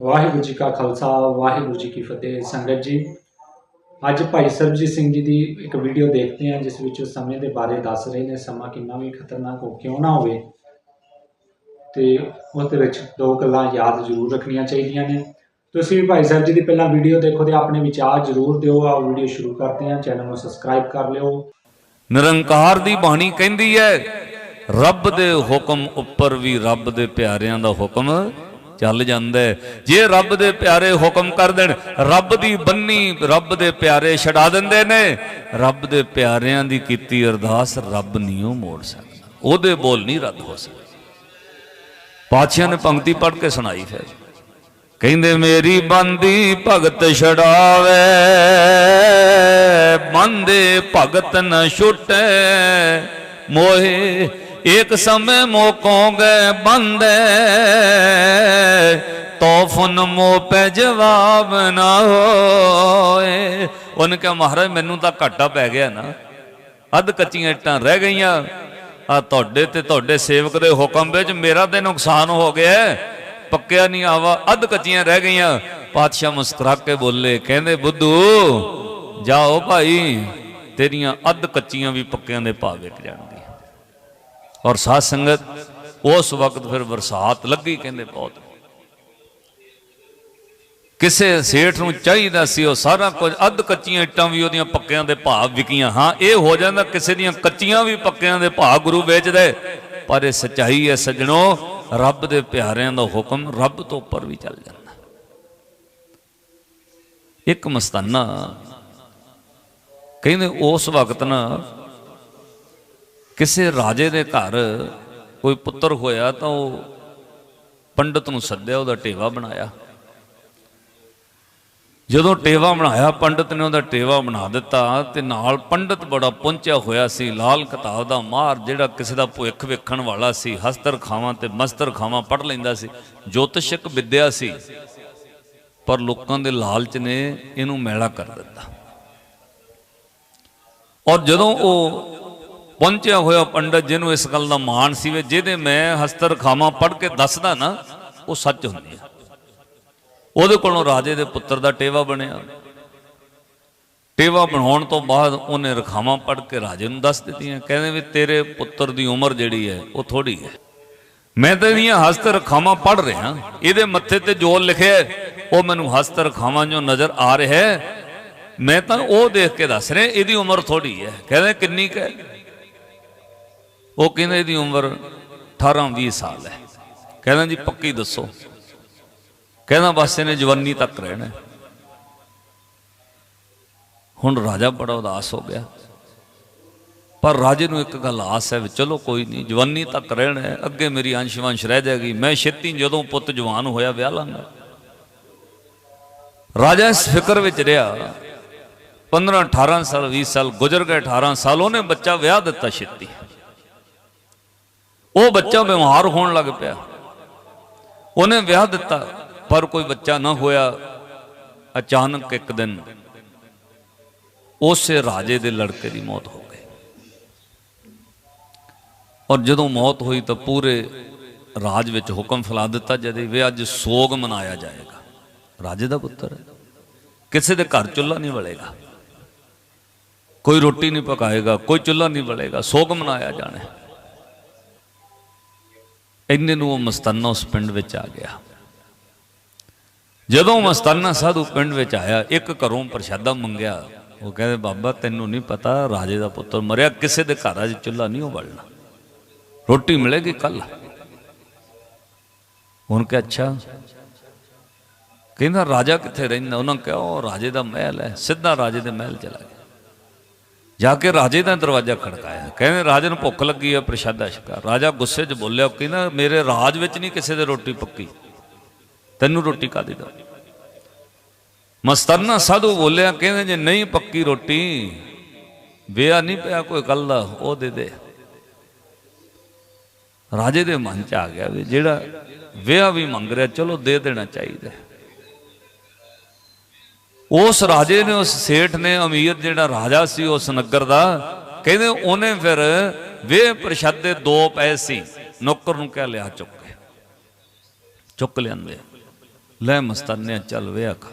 ਵਾਹਿਗੁਰੂ ਜੀ ਕਾ ਖਾਲਸਾ, ਵਾਹਿਗੁਰੂ ਜੀ ਕੀ ਫਤਿਹ। ਸੰਗਤ ਜੀ, ਅੱਜ ਭਾਈ ਸਰਬਜੀਤ ਸਿੰਘ ਜੀ ਦੀ ਇੱਕ ਵੀਡੀਓ ਦੇਖਦੇ ਹਾਂ, ਜਿਸ ਵਿੱਚ ਉਹ ਸਮੇਂ ਦੇ ਬਾਰੇ ਦੱਸ ਰਹੇ ਨੇ, ਸਮਾਂ ਕਿੰਨਾ ਵੀ ਖਤਰਨਾਕ ਹੋ ਕਿਉਂ ਨਾ ਹੋਵੇ। ਤੇ ਉਸ ਦੇ ਵਿੱਚ ਦੋ ਗੱਲਾਂ ਯਾਦ ਜ਼ਰੂਰ ਰੱਖਣੀਆਂ ਚਾਹੀਦੀਆਂ ਨੇ। ਤੁਸੀਂ ਵੀ ਭਾਈ ਸਾਹਿਬ ਜੀ ਦੀ ਪਹਿਲਾਂ ਵੀਡੀਓ ਦੇਖੋ ਤੇ ਆਪਣੇ ਵਿਚਾਰ ਜ਼ਰੂਰ ਦਿਓ। ਆਓ ਵੀਡੀਓ ਸ਼ੁਰੂ ਕਰਦੇ ਹਾਂ, ਚੈਨਲ ਨੂੰ ਸਬਸਕ੍ਰਾਈਬ ਕਰ ਲਿਓ। ਨਿਰੰਕਾਰ ਦੀ ਬਾਣੀ ਕਹਿੰਦੀ ਹੈ, ਰੱਬ ਦੇ ਹੁਕਮ ਉੱਪਰ ਵੀ ਰੱਬ ਦੇ ਪਿਆਰਿਆਂ ਦਾ ਹੁਕਮ ਚੱਲ ਜਾਂਦਾ। ਜੇ ਰੱਬ ਦੇ ਪਿਆਰੇ ਹੁਕਮ ਕਰ ਦੇਣ, ਰੱਬ ਦੀ ਬੰਨੀ ਰੱਬ ਦੇ ਪਿਆਰੇ ਛਡਾ ਦਿੰਦੇ ਨੇ। ਰੱਬ ਦੇ ਪਿਆਰਿਆਂ ਦੀ ਕੀਤੀ ਅਰਦਾਸ ਰੱਬ ਨਹੀਂ ਉਹ ਮੋੜ ਸਕਦਾ। ਉਹਦੇ ਬੋਲ ਨਹੀਂ ਰੱਦ ਹੋ ਸਕਦੇ। ਪਾਤਸ਼ਾਹ ਨੇ ਪੰਕਤੀ ਪੜ੍ਹ ਕੇ ਸੁਣਾਈ ਫਿਰ। ਕਹਿੰਦੇ, ਮੇਰੀ ਬੰਦੀ ਭਗਤ ਛਡਾਵੇ, ਬੰਦੇ ਭਗਤ ਨ ਛੁਟੈ, ਮੋਹੇ ਇੱਕ ਸਮੇਂ ਮੋਕੋਂ ਗਏ ਬੰਦੇ। ਤੋਫਨ ਮੋ ਪੈ ਜਵਾਬ ਨਾ ਹੋਏ। ਉਹਨੇ ਕਿਹਾ, ਮਹਾਰਾਜ, ਮੈਨੂੰ ਤਾਂ ਘਾਟਾ ਪੈ ਗਿਆ ਨਾ। ਅੱਧ ਕੱਚੀਆਂ ਇੱਟਾਂ ਰਹਿ ਗਈਆਂ। ਆ ਤੁਹਾਡੇ ਤੇ ਤੁਹਾਡੇ ਸੇਵਕ ਦੇ ਹੁਕਮ ਵਿੱਚ ਮੇਰਾ ਤੇ ਨੁਕਸਾਨ ਹੋ ਗਿਆ ਪੱਕਿਆ ਨਹੀਂ ਆਵਾ, ਅੱਧ ਕੱਚੀਆਂ ਰਹਿ ਗਈਆਂ। ਪਾਤਸ਼ਾਹ ਮੁਸਕਰਾ ਕੇ ਬੋਲੇ, ਕਹਿੰਦੇ, ਬੁੱਧੂ, ਜਾਓ ਭਾਈ, ਤੇਰੀਆਂ ਅੱਧ ਕੱਚੀਆਂ ਵੀ ਪੱਕਿਆਂ ਦੇ ਭਾਅ ਵਿਕ ਜਾਣਗੀਆਂ ਔਰ ਸਾਧ ਸੰਗਤ, ਉਸ ਵਕਤ ਫਿਰ ਬਰਸਾਤ ਲੱਗੀ, ਕਹਿੰਦੇ ਬਹੁਤ। ਕਿਸੇ ਸੇਠ ਨੂੰ ਚਾਹੀਦਾ ਸੀ, ਉਹ ਸਾਰਾ ਕੁਝ, ਅੱਧ ਕੱਚੀਆਂ ਇੱਟਾਂ ਵੀ ਉਹਦੀਆਂ ਪੱਕਿਆਂ ਦੇ ਭਾਅ ਵਿਕੀਆਂ। ਹਾਂ, ਇਹ ਹੋ ਜਾਂਦਾ ਕਿਸੇ ਦੀਆਂ ਕੱਚੀਆਂ ਵੀ ਪੱਕਿਆਂ ਦੇ ਭਾਅ ਗੁਰੂ ਵੇਚਦੇ ਪਰ ਇਹ ਸਚਾਈ ਹੈ, ਸੱਜਣੋ, ਰੱਬ ਦੇ ਪਿਆਰਿਆਂ ਦਾ ਹੁਕਮ ਰੱਬ ਤੋਂ ਉੱਪਰ ਵੀ ਚੱਲ ਜਾਂਦਾ। ਇੱਕ ਮਸਤਾਨਾ ਕਹਿੰਦੇ, ਉਸ ਵਕਤ ਨਾ ਕਿਸੇ ਰਾਜੇ ਦੇ ਘਰ ਕੋਈ ਪੁੱਤਰ ਹੋਇਆ ਤਾਂ ਉਹ ਪੰਡਤ ਨੂੰ ਸੱਦਿਆ, ਉਹਦਾ ਟੇਵਾ ਬਣਾਇਆ। ਜਦੋਂ ਟੇਵਾ ਬਣਾਇਆ, ਪੰਡਤ ਨੇ ਉਹਦਾ ਟੇਵਾ ਬਣਾ ਦਿੱਤਾ ਤੇ ਨਾਲ ਪੰਡਤ ਬੜਾ ਪਹੁੰਚਿਆ ਹੋਇਆ ਸੀ, ਲਾਲ ਕਿਤਾਬ ਦਾ ਮਾਰ ਜਿਹੜਾ ਕਿਸੇ ਦਾ ਭੁੱਖ ਵੇਖਣ ਵਾਲਾ ਸੀ ਹਸਤਰ ਖਾਵਾਂ ਤੇ ਮਸਤਰ ਖਾਵਾਂ ਪੜ ਲੈਂਦਾ ਸੀ, ਜੋਤਿਸ਼ਕ ਵਿਦਿਆ ਸੀ, ਪਰ ਲੋਕਾਂ ਦੇ ਲਾਲਚ ਨੇ ਇਹਨੂੰ ਮੈਲਾ ਕਰ ਦਿੱਤਾ। ਔਰ ਜਦੋਂ ਉਹ ਪਹੁੰਚਿਆ ਹੋਇਆ ਪੰਡਤ ਜਿਹਨੂੰ ਇਸ ਗੱਲ ਦਾ ਮਾਣ ਸੀ ਵੀ ਜਿਹਦੇ ਮੈਂ ਹਸਤਰ ਖਾਵਾਂ ਪੜ ਕੇ ਦੱਸਦਾ ਨਾ, ਉਹ ਸੱਚ ਹੁੰਦੀ ਹੈ ਉਹਦੇ ਕੋਲੋਂ ਰਾਜੇ ਦੇ ਪੁੱਤਰ ਦਾ ਟੇਵਾ ਬਣਿਆ। ਟੇਵਾ ਬਣਾਉਣ ਤੋਂ ਬਾਅਦ ਉਹਨੇ ਰਖਾਵਾਂ ਪੜ ਕੇ ਰਾਜੇ ਨੂੰ ਦੱਸ ਦਿੱਤੀਆਂ, ਕਹਿੰਦੇ ਵੀ ਤੇਰੇ ਪੁੱਤਰ ਦੀ ਉਮਰ ਜਿਹੜੀ ਹੈ, ਉਹ ਥੋੜੀ ਹੈ। ਮੈਂ ਤਾਂ ਇਹਦੀਆਂ ਹਸਤ ਰਖਾਵਾਂ ਪੜ ਰਿਹਾ, ਇਹਦੇ ਮੱਥੇ ਤੇ ਜੋ ਲਿਖਿਆ ਉਹ ਮੈਨੂੰ ਹਸਤ ਰਖਾਵਾਂ ਜੋ ਨਜ਼ਰ ਆ ਰਿਹਾ ਮੈਂ ਤਾਂ ਉਹ ਦੇਖ ਕੇ ਦੱਸ ਰਿਹਾ, ਇਹਦੀ ਉਮਰ ਥੋੜੀ ਹੈ। ਕਹਿੰਦੇ ਕਿੰਨੀ ਕੁ ਹੈ? ਉਹ ਕਹਿੰਦੇ ਇਹਦੀ ਉਮਰ 18 20 ਸਾਲ ਹੈ। ਕਹਿੰਦਾ ਜੀ ਪੱਕੀ ਦੱਸੋ। ਕਹਿੰਦਾ ਬਸ ਇਹਨੇ ਜਵਾਨੀ ਤੱਕ ਰਹਿਣਾ ਹੁਣ ਰਾਜਾ ਬੜਾ ਉਦਾਸ ਹੋ ਗਿਆ। ਪਰ ਰਾਜੇ ਨੂੰ ਇੱਕ ਗੱਲ ਆਸ ਹੈ ਵੀ ਚਲੋ ਕੋਈ ਨਹੀਂ ਜਵਾਨੀ ਤੱਕ ਰਹਿਣਾ ਹੈ, ਅੱਗੇ ਮੇਰੀ ਅੰਸ਼ ਵੰਸ਼ ਰਹਿ ਜਾਏਗੀ। ਮੈਂ ਛੇਤੀ ਜਦੋਂ ਪੁੱਤ ਜਵਾਨ ਹੋਇਆ ਵਿਆਹ ਲਾਂਗਾ। ਰਾਜਾ ਇਸ ਫਿਕਰ ਵਿੱਚ ਰਿਹਾ 15 18 ਸਾਲ 20 ਸਾਲ ਗੁਜ਼ਰ ਗਏ 18 ਸਾਲ ਉਹਨੇ ਬੱਚਾ ਵਿਆਹ ਦਿੱਤਾ ਛੇਤੀ। ਉਹ ਬੱਚਾ ਬਿਮਾਰ ਹੋਣ ਲੱਗ ਪਿਆ। ਉਹਨੇ ਵਿਆਹ ਦਿੱਤਾ, ਪਰ ਕੋਈ ਬੱਚਾ ਨਾ ਹੋਇਆ ਅਚਾਨਕ ਇੱਕ ਦਿਨ। ਉਸੇ ਰਾਜੇ ਦੇ ਲੜਕੇ ਦੀ ਮੌਤ ਹੋ ਗਈ। ਔਰ ਜਦੋਂ ਮੌਤ ਹੋਈ ਤਾਂ ਪੂਰੇ ਰਾਜ ਵਿੱਚ ਹੁਕਮ ਫੈਲਾ ਦਿੱਤਾ ਜਦੇ ਵੀ ਅੱਜ ਸੋਗ ਮਨਾਇਆ ਜਾਏਗਾ। ਰਾਜੇ ਦਾ ਪੁੱਤਰ ਹੈ। ਕਿਸੇ ਦੇ ਘਰ ਚੁੱਲ੍ਹਾ ਨਹੀਂ ਬਲੇਗਾ ਕੋਈ ਰੋਟੀ ਨਹੀਂ ਪਕਾਏਗਾ, ਕੋਈ ਚੁੱਲ੍ਹਾ ਨਹੀਂ ਬਲੇਗਾ ਸੋਗ ਮਨਾਇਆ ਜਾਣਾ ਇੰਨੇ ਨੂੰ ਉਹ ਮਸਤਾਨਾ ਉਸ ਪਿੰਡ ਵਿੱਚ ਆ ਗਿਆ। ਜਦੋਂ ਮਸਤਾਨਾ ਸਾਧੂ ਪਿੰਡ ਵਿੱਚ ਆਇਆ, ਇੱਕ ਘਰੋਂ ਪ੍ਰਸ਼ਾਦਾ ਮੰਗਿਆ, ਉਹ ਕਹਿੰਦੇ, ਬਾਬਾ, ਤੈਨੂੰ ਨਹੀਂ ਪਤਾ, ਰਾਜੇ ਦਾ ਪੁੱਤਰ ਮਰਿਆ, ਕਿਸੇ ਦੇ ਘਰ 'ਚ ਚੁੱਲ੍ਹਾ ਨਹੀਂ ਉਹ ਬਲਣਾ। ਰੋਟੀ ਮਿਲੇਗੀ ਕੱਲ? ਹੁਣ ਕਿ ਅੱਛਾ। ਕਹਿੰਦਾ, ਰਾਜਾ ਕਿੱਥੇ ਰਹਿੰਦਾ? ਉਹਨਾਂ ਕਿਹਾ, ਉਹ ਰਾਜੇ ਦਾ ਮਹਿਲ ਹੈ, ਸਿੱਧਾ ਰਾਜੇ ਦੇ ਮਹਿਲ ਚਲਾ ਗਿਆ। ਜਾ ਕੇ ਰਾਜੇ ਦਾ ਦਰਵਾਜ਼ਾ ਖੜਕਾਇਆ। ਕਹਿੰਦੇ, ਰਾਜੇ ਨੂੰ ਭੁੱਖ ਲੱਗੀ ਹੈ, ਪ੍ਰਸ਼ਾਦਾ ਛਕਾ। ਰਾਜਾ ਗੁੱਸੇ 'ਚ ਬੋਲਿਆ ਕਹਿੰਦਾ, ਮੇਰੇ ਰਾਜ ਵਿੱਚ ਨਹੀਂ ਕਿਸੇ ਦੇ ਰੋਟੀ ਪੱਕੀ। ਤੈਨੂੰ ਰੋਟੀ ਕਾਦੀ ਦਾ ਮਸਤਰਨਾ ਸਾਧੂ ਬੋਲਿਆ, ਕਹਿੰਦੇ, ਜੇ ਨਹੀਂ ਪੱਕੀ ਰੋਟੀ, ਵਿਆਹ ਨਹੀਂ ਪਿਆ, ਕੋਈ ਕੱਲ ਦਾ, ਉਹ ਦੇ ਦੇ। ਰਾਜੇ ਦੇ ਮਨ 'ਚ ਆ ਗਿਆ ਵੀ ਜਿਹੜਾ ਵਿਆਹ ਵੀ ਮੰਗ ਰਿਹਾ, ਚਲੋ ਦੇ ਦੇਣਾ ਚਾਹੀਦਾ। ਉਸ ਰਾਜੇ ਨੇ, ਉਸ ਸੇਠ ਨੇ, ਅਮੀਰ ਜਿਹੜਾ ਰਾਜਾ ਸੀ ਉਸ ਨਗਰ ਦਾ, ਕਹਿੰਦੇ ਉਹਨੇ ਫਿਰ ਵੇ ਪ੍ਰਸ਼ਾਦੇ ਦੋ ਪਏ ਸੀ, ਨੌਕਰ ਨੂੰ ਕਹਿ ਲਿਆ, ਚੁੱਕ ਕੇ। ਚੁੱਕ ਲਿਆਂਦੇ ਲੈ ਮਸਤਾਨੇ, ਚੱਲ ਵਿਆਹ ਖਾ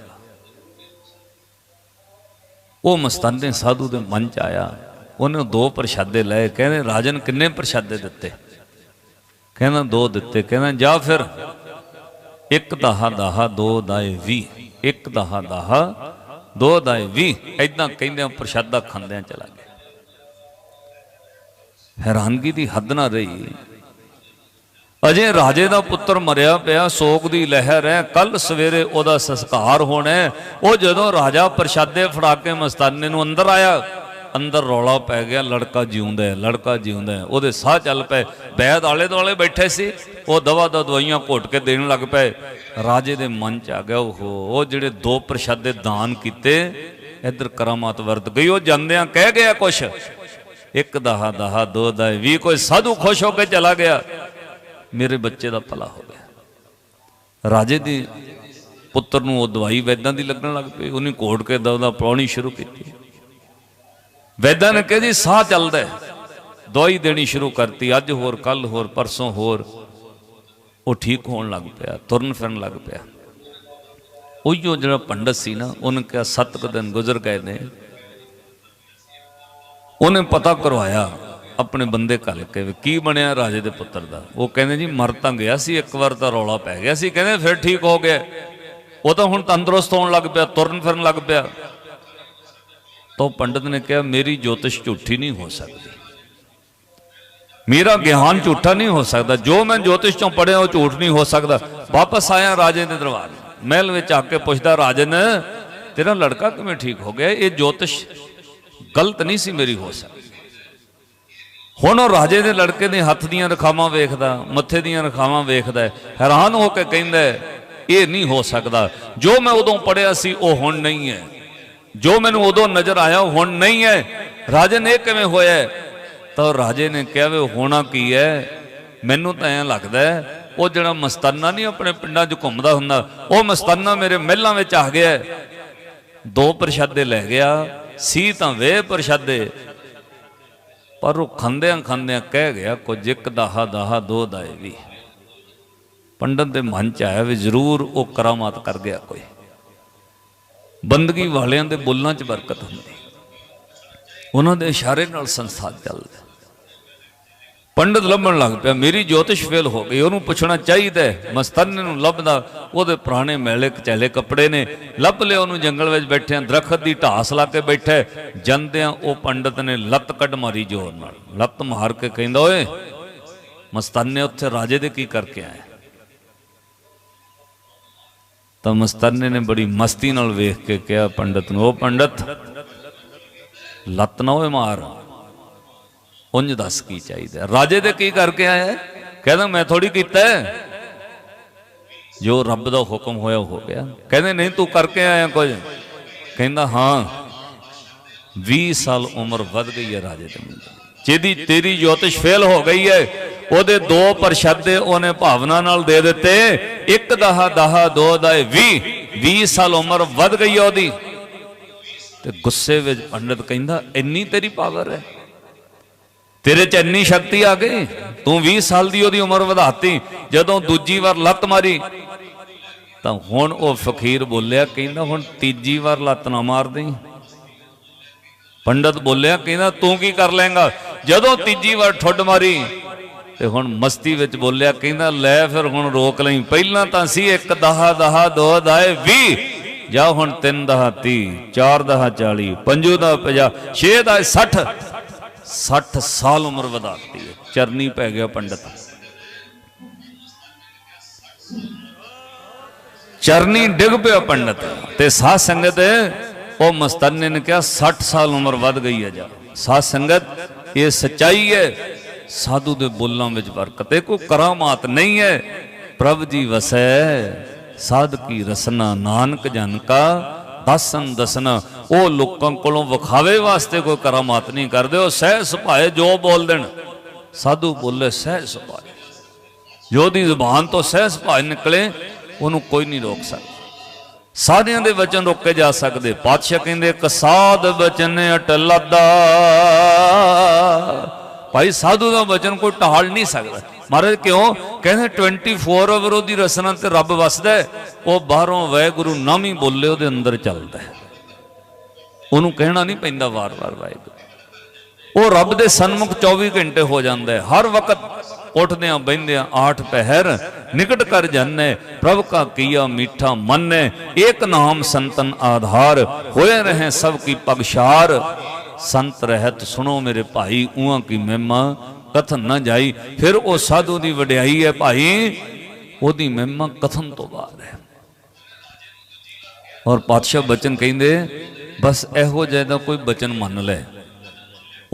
ਉਹ ਮਸਤਾਨੇ ਸਾਧੂ ਦੇ ਮਨ ਚ ਆਇਆ, ਉਹਨੇ ਦੋ ਪ੍ਰਸ਼ਾਦੇ ਲਏ, ਕਹਿੰਦੇ ਰਾਜਨ ਕਿੰਨੇ ਪ੍ਰਸ਼ਾਦੇ ਦਿੱਤੇ? ਕਹਿੰਦਾ ਦੋ ਦਿੱਤੇ, ਕਹਿੰਦਾ ਜਾ ਫਿਰ, ਇੱਕ ਦਹਾ ਦਹਾ, ਦੋ ਦਾਏ 20 ਇੱਕ ਦਹਾ ਦਹਾ, ਦੋ ਦਾਏ 20 ਐਦਾਂ ਕਹਿੰਦਿਆਂ ਪ੍ਰਸ਼ਾਦਾ ਖਾਂਦਿਆਂ ਚਲਾ ਗਿਆ। ਹੈਰਾਨਗੀ ਦੀ ਹੱਦ ਨਾ ਰਹੀ। ਅਜੇ ਰਾਜੇ ਦਾ ਪੁੱਤਰ ਮਰਿਆ ਪਿਆ, ਸੋਗ ਦੀ ਲਹਿਰ ਹੈ ਕੱਲ ਸਵੇਰੇ ਉਹਦਾ ਸੰਸਕਾਰ ਹੋਣਾ ਉਹ ਜਦੋਂ ਰਾਜਾ ਪ੍ਰਸ਼ਾਦੇ ਫੜਾ ਕੇ ਮਸਤਾਨੇ ਨੂੰ ਅੰਦਰ ਆਇਆ ਅੰਦਰ ਰੌਲਾ ਪੈ ਗਿਆ, ਲੜਕਾ ਜਿਉਂਦਾ ਹੈ, ਲੜਕਾ ਜਿਉਂਦਾ ਹੈ। ਉਹਦੇ ਸਾਹ ਚੱਲ ਪਏ। ਬੈਦ ਆਲੇ ਦੁਆਲੇ ਬੈਠੇ ਸੀ। ਉਹ ਦਵਾ ਦਾ ਦਵਾਈਆਂ ਘੋਟ ਕੇ ਦੇਣ ਲੱਗ ਪਏ। ਰਾਜੇ ਦੇ ਮਨ ਚ ਆ ਗਿਆ ਉਹ ਉਹ ਜਿਹੜੇ ਦੋ ਪ੍ਰਸ਼ਾਦੇ ਦਾਨ ਕੀਤੇ, ਇੱਧਰ ਕਰਾਮਾਤ ਵਰਤ ਗਈ। ਉਹ ਜਾਂਦਿਆਂ ਕਹਿ ਗਿਆ ਕੁਛ। ਇੱਕ ਦਹਾ ਦਹਾ, ਦੋ ਦਾ ਵੀ ਕੋਈ ਸਾਧੂ ਖੁਸ਼ ਹੋ ਕੇ ਚਲਾ ਗਿਆ। ਮੇਰੇ ਬੱਚੇ ਦਾ ਭਲਾ ਹੋ ਗਿਆ। ਰਾਜੇ ਦੀ ਪੁੱਤਰ ਨੂੰ ਉਹ ਦਵਾਈ ਵੈਦਾਂ ਦੀ ਲੱਗਣ ਲੱਗ ਪਈ। ਉਹਨੇ ਕੋੜ ਕੇ ਦਵਦਾ ਪਾਉਣੀ ਸ਼ੁਰੂ ਕੀਤੀ। ਵੈਦਾਂ ਨੇ ਕਿਹਾ ਜੀ, ਸਾਹ ਚੱਲਦਾ ਦਵਾਈ ਦੇਣੀ ਸ਼ੁਰੂ ਕਰਤੀ, ਅੱਜ ਹੋਰ ਕੱਲ ਹੋਰ, ਪਰਸੋਂ ਹੋਰ। ਉਹ ਠੀਕ ਹੋਣ ਲੱਗ ਪਿਆ, ਤੁਰਨ ਫਿਰਨ ਲੱਗ ਪਿਆ। ਉਹੀਓ ਜਿਹੜਾ ਪੰਡਤ ਸੀ ਨਾ, ਉਹਨੇ ਕਿਹਾ, ਸੱਤ ਕੁ ਦਿਨ ਗੁਜ਼ਰ ਗਏ ਨੇ। ਉਹਨੇ ਪਤਾ ਕਰਵਾਇਆ ਆਪਣੇ ਬੰਦੇ ਘੱਲ ਕੇ ਵੀ ਕੀ ਬਣਿਆ ਰਾਜੇ ਦੇ ਪੁੱਤਰ ਦਾ। ਉਹ ਕਹਿੰਦੇ ਜੀ, ਮਰ ਤਾਂ ਗਿਆ ਸੀ, ਇੱਕ ਵਾਰ ਤਾਂ ਰੌਲਾ ਪੈ ਗਿਆ ਸੀ, ਕਹਿੰਦੇ ਫਿਰ ਠੀਕ ਹੋ ਗਿਆ। ਉਹ ਤਾਂ ਹੁਣ ਤੰਦਰੁਸਤ ਹੋਣ ਲੱਗ ਪਿਆ, ਤੁਰਨ ਫਿਰਨ ਲੱਗ ਪਿਆ। ਤਾਂ ਉਹ ਪੰਡਤ ਨੇ ਕਿਹਾ, ਮੇਰੀ ਜੋਤਿਸ਼ ਝੂਠੀ ਨਹੀਂ ਹੋ ਸਕਦੀ। ਮੇਰਾ ਗਿਆਨ ਝੂਠਾ ਨਹੀਂ ਹੋ ਸਕਦਾ। ਜੋ ਮੈਂ ਜੋਤਿਸ਼ ਚੋਂ ਪੜਿਆ ਉਹ ਝੂਠ ਨਹੀਂ ਹੋ ਸਕਦਾ। ਵਾਪਸ ਆਇਆ ਰਾਜੇ ਦੇ ਦਰਬਾਰ ਮਹਿਲ ਵਿੱਚ ਆ ਕੇ ਪੁੱਛਦਾ, ਰਾਜਨ, ਤੇਰਾ ਲੜਕਾ ਕਿਵੇਂ ਠੀਕ ਹੋ ਗਿਆ? ਇਹ ਜੋਤਿਸ਼ ਗਲਤ ਨਹੀਂ ਸੀ ਮੇਰੀ ਹੋ ਸਕਦੀ। ਹੁਣ ਉਹ ਰਾਜੇ ਦੇ ਲੜਕੇ ਦੇ ਹੱਥ ਦੀਆਂ ਰਖਾਵਾਂ ਵੇਖਦਾ, ਮੱਥੇ ਦੀਆਂ ਰਖਾਵਾਂ ਵੇਖਦਾ ਹੈਰਾਨ ਹੋ ਕੇ ਕਹਿੰਦਾ ਇਹ ਨਹੀਂ ਹੋ ਸਕਦਾ। ਜੋ ਮੈਂ ਉਦੋਂ ਪੜਿਆ ਸੀ, ਉਹ ਹੁਣ ਨਹੀਂ ਹੈ। ਜੋ ਮੈਨੂੰ ਉਦੋਂ ਨਜ਼ਰ ਆਇਆ, ਉਹ ਹੁਣ ਨਹੀਂ ਹੈ। ਰਾਜਨ ਇਹ ਕਿਵੇਂ ਹੋਇਆ ਤਾਂ ਉਹ ਰਾਜੇ ਨੇ ਕਿਹਾ ਵੀ ਹੋਣਾ ਕੀ ਹੈ? ਮੈਨੂੰ ਤਾਂ ਐਂ ਲੱਗਦਾ ਉਹ ਜਿਹੜਾ ਮਸਤਾਨਾ ਨਹੀਂ ਆਪਣੇ ਪਿੰਡਾਂ 'ਚ ਘੁੰਮਦਾ ਹੁੰਦਾ, ਉਹ ਮਸਤਾਨਾ ਮੇਰੇ ਮਹਿਲਾਂ ਵਿੱਚ ਆ ਗਿਆ ਦੋ ਪ੍ਰਸ਼ਾਦੇ ਲੈ ਗਿਆ, ਸੀ ਤਾਂ ਵੇ ਪ੍ਰਸ਼ਾਦੇ। ਪਰ ਉਹ ਖੰਦਿਆਂ ਖੰਦਿਆਂ ਕਹਿ ਗਿਆ, ਕੁਝ ਇੱਕ ਦਾਹਾ ਦਾਹਾ, ਦੋ ਦਾਏ ਵੀ। ਪੰਡਤ ਦੇ ਮਨ ਚ ਆਇਆ ਵੀ ਜ਼ਰੂਰ ਉਹ ਕਰਾਮਾਤ ਕਰ ਗਿਆ ਕੋਈ। ਬੰਦਗੀ ਵਾਲਿਆਂ ਦੇ ਬੋਲਾਂ 'ਚ ਬਰਕਤ ਹੁੰਦੀ। ਉਹਨਾਂ ਦੇ ਇਸ਼ਾਰੇ ਨਾਲ ਸੰਸਾਰ ਚੱਲਦਾ। ਪੰਡਤ ਲੱਭਣ ਲੱਗ ਪਿਆ, ਮੇਰੀ ਜੋਤਿਸ਼ ਫੇਲ ਹੋ ਗਈ, ਉਹਨੂੰ ਪੁੱਛਣਾ ਚਾਹੀਦਾ ਹੈ। ਮਸਤਨ ਨੂੰ ਲੱਭਦਾ, ਉਹਦੇ ਪੁਰਾਣੇ ਮੈਲੇ ਕਚੈਲੇ ਕੱਪੜੇ ਨੇ। ਲੱਭ ਲਿਆ ਉਹਨੂੰ ਜੰਗਲ ਵਿੱਚ ਬੈਠਿਆਂ, ਦਰਖਤ ਦੀ ਢਾਸ ਲਾ ਕੇ ਬੈਠਾ ਜਾਂਦਿਆਂ ਉਹ ਪੰਡਤ ਨੇ ਲੱਤ ਕੱਢ ਮਾਰੀ ਜ਼ੋਰ ਨਾਲ। ਲੱਤ ਮਾਰ ਕੇ ਕਹਿੰਦਾ, ਓਏ, ਮਸਤਨ ਨੇ ਉੱਥੇ ਰਾਜੇ ਦੇ ਕੀ ਕਰਕੇ ਆਇਆ? ਤਾਂ ਮਸਤਨ ਨੇ ਬੜੀ ਮਸਤੀ ਨਾਲ ਵੇਖ ਕੇ ਕਿਹਾ ਪੰਡਤ ਨੂੰ ਉਹ ਪੰਡਤ, ਲੱਤ ਨਾ ਓਏ ਮਾਰ। ਉਂਝ ਦੱਸ ਕੀ ਚਾਹੀਦਾ ਰਾਜੇ ਤੇ ਕੀ ਕਰਕੇ ਆਇਆ ਕਹਿੰਦਾ, ਮੈਂ ਥੋੜੀ ਕੀਤਾ ਜੋ ਰੱਬ ਦਾ ਹੁਕਮ ਹੋਇਆ ਹੋ ਗਿਆ। ਕਹਿੰਦੇ, ਨਹੀਂ, ਤੂੰ ਕਰਕੇ ਆਇਆ ਕੁਝ? ਕਹਿੰਦਾ, ਹਾਂ 20 ਸਾਲ ਉਮਰ ਵੱਧ ਗਈ ਹੈ ਰਾਜੇ ਦੇ ਮੁੰਡੇ ਜਿਹਦੀ ਤੇਰੀ ਜੋਤਿਸ਼ ਫੇਲ ਹੋ ਗਈ ਹੈ ਉਹਦੇ ਦੋ ਪ੍ਰਸ਼ਾਦੇ ਉਹਨੇ ਭਾਵਨਾ ਨਾਲ ਦੇ ਦਿੱਤੇ। ਇੱਕ ਦਹਾ ਦਹਾ, ਦੋ ਦਾ 20 20 ਸਾਲ ਉਮਰ ਵੱਧ ਗਈ ਉਹਦੀ। ਤੇ ਗੁੱਸੇ ਵਿੱਚ ਪੰਡਤ ਕਹਿੰਦਾ, ਇੰਨੀ ਤੇਰੀ ਪਾਵਰ ਹੈ। ਤੇਰੇ ਚ ਇੰਨੀ ਸ਼ਕਤੀ ਆ ਗਈ। ਤੂੰ 20 ਸਾਲ ਦੀ ਉਹਦੀ ਉਮਰ ਵਧਾਤੀ। ਜਦੋਂ ਦੂਜੀ ਵਾਰ ਲੱਤ ਮਾਰੀ, ਤਾਂ ਹੁਣ ਉਹ ਫਕੀਰ ਬੋਲਿਆ, ਕਹਿੰਦਾ, ਹੁਣ ਤੀਜੀ ਵਾਰ ਲੱਤ ਨਾ ਮਾਰ ਦੇਈ। ਪੰਡਤ ਬੋਲਿਆ, ਕਹਿੰਦਾ, ਤੂੰ ਕੀ ਕਰ ਲੇਗਾ ਜਦੋਂ ਤੀਜੀ ਵਾਰ ਠੁੱਡ ਮਾਰੀ ਤੇ ਹੁਣ ਮਸਤੀ ਵਿੱਚ ਬੋਲਿਆ, ਕਹਿੰਦਾ, ਲੈ ਫਿਰ ਹੁਣ ਰੋਕ ਲਈ। ਪਹਿਲਾਂ ਤਾਂ ਸੀ ਇੱਕ ਦਹਾ ਦਹਾ, ਦੋ, ਦਾਏ 20 ਜਾ ਹੁਣ ਤਿੰਨ ਦਹਾ 30 ਚਾਰ ਦਹਾ 40 ਪੰਜੂ ਦਾ 50 ਛੇ ਦਾ 60 60 ਸਾਲ ਉਮਰ ਵਧਾਤੀ ਹੈ। ਚਰਨੀ ਪੈ ਗਿਆ ਪੰਡਤ। ਚਰਨੀ ਡਿੱਗ ਪਿਆ ਪੰਡਤ। ਤੇ ਸਾਧ ਸੰਗਤ, ਉਹ ਮਸਤਨੇ ਨੇ ਕਿਹਾ 60 ਸਾਲ ਉਮਰ ਵੱਧ ਗਈ ਹੈ ਜਾ। ਸਾਧ ਸੰਗਤ, ਇਹ ਸਚਾਈ ਹੈ। ਸਾਧੂ ਦੇ ਬੋਲਾਂ ਵਿੱਚ ਬਰਕਤ ਹੈ, ਕੋਈ ਕਰਾਮਾਤ ਨਹੀਂ ਹੈ। ਪ੍ਰਭ ਜੀ ਵਸੈ, ਸਾਧ ਕੀ ਰਸਨਾ, ਨਾਨਕ ਜਨ ਕਾ, ਦਸਨ ਦਸਨਾ। ਉਹ ਲੋਕਾਂ ਕੋਲੋਂ ਵਿਖਾਵੇ ਵਾਸਤੇ ਕੋਈ ਕਰਾਮਾਤ ਨਹੀਂ ਕਰਦੇ, ਉਹ ਸਹਿ ਸੁਭਾਏ ਜੋ ਬੋਲ ਦੇਣ। ਸਾਧੂ ਬੋਲੇ ਸਹਿ ਸੁਭਾਏ। ਜੋ ਦੀ ਜ਼ੁਬਾਨ ਤੋਂ ਸਹਿ ਸੁਭਾਏ ਨਿਕਲੇ, ਉਹਨੂੰ ਕੋਈ ਨਹੀਂ ਰੋਕ ਸਕਦਾ। ਸਾਧਿਆਂ ਦੇ ਵਚਨ ਰੋਕੇ ਜਾ ਸਕਦੇ, ਪਾਤਸ਼ਾਹ ਕਹਿੰਦੇ ਕ ਸਾਧ ਵਚਨ ਅਟਲਦਾ ਭਾਈ ਸਾਧੂ ਦਾ ਵਚਨ ਕੋਈ ਟਾਲ ਨਹੀਂ ਸਕਦਾ। ਮਹਾਰਾਜ ਕਿਉਂ? ਕਹਿੰਦੇ 24 ਆਵਰ ਉਹਦੀ ਰਸਨਾ ਤੇ ਰੱਬ ਵਸਦਾ ਉਹ ਬਾਹਰੋਂ ਵਾਹਿਗੁਰੂ ਨਾਮੀ ਬੋਲੇ, ਉਹਦੇ ਅੰਦਰ ਚੱਲਦਾ ਉਹਨੂੰ ਕਹਿਣਾ ਨਹੀਂ ਪੈਂਦਾ ਵਾਰ-ਵਾਰ ਵਾਹਿਗੁਰੂ। ਉਹ ਰੱਬ ਦੇ ਸਨਮੁਖ 24 ਘੰਟੇ ਹੋ ਜਾਂਦਾ ਹੈ। ਹਰ ਵਕਤ ਉੱਠਦਿਆਂ ਬੈੰਦਿਆਂ ਆਠ ਪਹਿਰ ਨਿਕਟ ਕਰ ਜਾਣੇ ਪ੍ਰਭ ਕਾ ਕੀਆ ਮੀਠਾ ਮੰਨੇ, ਏਕ ਨਾਮ ਸੰਤਨ ਆਧਾਰ, ਹੋਏ ਰਹੇ ਸਭ ਕੀ ਪਗਸ਼ਾਰ ਸੰਤ ਰਹਿਤ, ਸੁਣੋ ਮੇਰੇ ਭਾਈ ਉਹਾਂ ਕੀ ਮਹਿਮਾ, ਕਥਨ ਨਾ ਜਾਈ। ਫਿਰ ਉਹ ਸਾਧੂ ਦੀ ਵਡਿਆਈ ਹੈ ਭਾਈ, ਉਹਦੀ ਮਹਿਮਾ ਕਥਨ ਤੋਂ ਬਾਅਦ ਹੈ। ਔਰ ਪਾਤਸ਼ਾਹ ਬਚਨ ਕਹਿੰਦੇ, ਬਸ ਇਹੋ ਜਿਹਾ ਦਾ ਕੋਈ ਬਚਨ ਮੰਨ ਲੈ।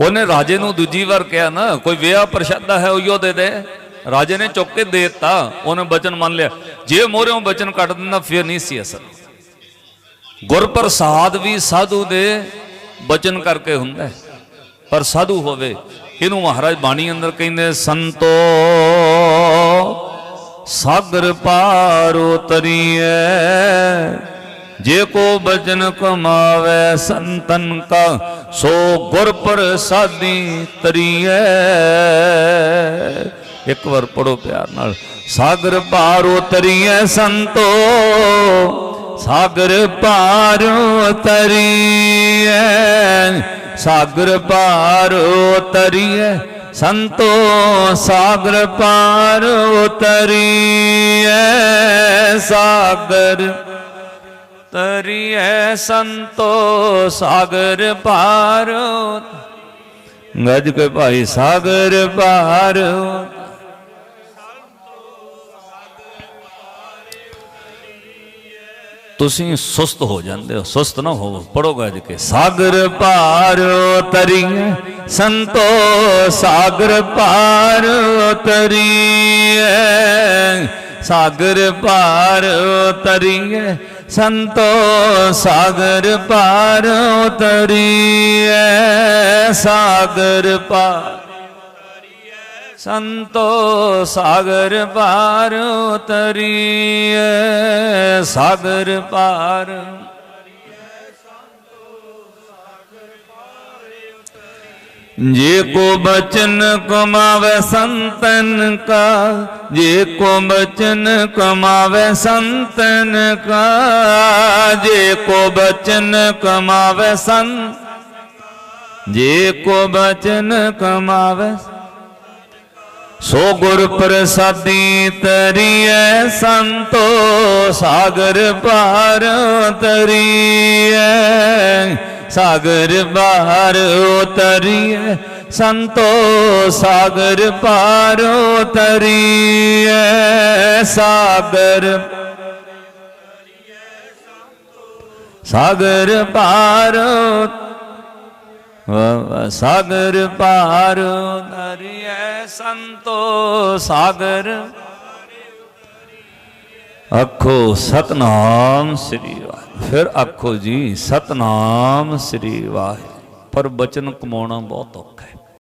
ਉਹਨੇ ਰਾਜੇ ਨੂੰ ਦੂਜੀ ਵਾਰ ਕਿਹਾ ਨਾ, ਕੋਈ ਵਿਆਹ ਪ੍ਰਸ਼ਾਦਾ ਹੈ, ਉਹੀਓ ਦੇ ਦੇ। ਰਾਜੇ ਨੇ ਚੁੱਕ ਕੇ ਦੇ ਦਿੱਤਾ, ਉਹਨੇ ਬਚਨ ਮੰਨ ਲਿਆ। ਜੇ ਮੋਰਿਓਂ ਬਚਨ ਕੱਟ ਦਿੰਦਾ, ਫਿਰ ਨਹੀਂ ਸੀ ਅਸਰ। ਗੁਰਪ੍ਰਸਾਦ ਵੀ ਸਾਧੂ ਦੇ ਬਚਨ ਕਰਕੇ ਹੁੰਦਾ ਪਰ ਸਾਧੂ ਹੋਵੇ, ਇਹਨੂੰ ਮਹਾਰਾਜ ਬਾਣੀ ਅੰਦਰ ਕਹਿੰਦੇ ਸੰਤੋ ਸਾਗਰ ਪਾਰ ਉਤਰੀਐ, ਜੇ ਕੋ ਬਚਨ ਕਮਾਵੇ ਸੰਤਨ ਕਾ, ਸੋ ਗੁਰ ਪ੍ਰਸਾਦੀ ਤਰੀਐ। ਇੱਕ ਵਾਰ ਪੜੋ ਪਿਆਰ ਨਾਲ, ਸਾਗਰ ਪਾਰ ਉਤਰੀਐ ਸੰਤੋ ਸਾਗਰ ਪਾਰ ਉਤਰੀਐ, ਸਾਗਰ ਪਾਰ ਉਤਰੀਐ, ਸੰਤੋ ਸਾਗਰ ਪਾਰ ਉਤਰੀਐ, ਸਾਗਰ ਤਰੀਐ ਸੰਤੋ ਸਾਗਰ ਪਾਰ। ਗਜ ਕੇ ਭਾਈ, ਸਾਗਰ ਪਾਰ ਤੁਸੀਂ ਸੁਸਤ ਹੋ ਜਾਂਦੇ ਹੋ, ਸੁਸਤ ਨਾ ਹੋਵੋ। ਪੜੋ ਗੱਜ ਕੇ, ਸਾਗਰ ਪਾਰ ਤਰੀਐ ਸੰਤੋ ਸਾਗਰ ਪਾਰ ਤਰੀਐ ਸਾਗਰ ਪਾਰ ਤਰੀਐ ਸੰਤੋ ਸਾਗਰ ਪਾਰ ਤਰੀਐ ਸਾਗਰ ਪਾਰ ਸੰਤੋ ਸਾਗਰ ਪਾਰ ਤਰੀਐ ਸਾਗਰ ਪਾਰ। ਜੇ ਕੋ ਬਚਨ ਕਮਾਵੇ ਸੰਤਨ ਕਾ, ਜੇ ਕੋ ਬਚਨ ਕਮਾਵੇ ਸੰਤਨ ਕਾ, ਜੇ ਕੋ ਬਚਨ ਕਮਾਵੇ ਸੰਤ ਜੇ ਕੋ ਬਚਨ ਕਮਾਵੇ ਸੋ ਗੁਰ ਪ੍ਰਸਾਦੀ ਤਰੀਐ, ਸੰਤੋ ਸਾਗਰ ਪਾਰ ਤਰੀਐ। ਸਾਗਰ ਪਾਰ ਉਤਰੀਐ, ਸੰਤੋ ਸਾਗਰ ਪਾਰ ਉਤਰੀਐ। ਸਾਗਰ ਸਾਗਰ ਪਾਰ ਵਾਹ ਸਾਗਰ ਪਾਰ ਨਰਿਐ ਸੰਤੋ, ਸਾਗਰ ਆਖੋ, ਸਤਨਾਮ ਸ੍ਰੀ ਵਾਹਿ ਫਿਰ ਆਖੋ ਜੀ, ਸਤਨਾਮ ਸ੍ਰੀ ਵਾਹਿ ਪਰ ਬਚਨ ਕਮਾਉਣਾ ਬਹੁਤ ਔਖਾ ਹੈ।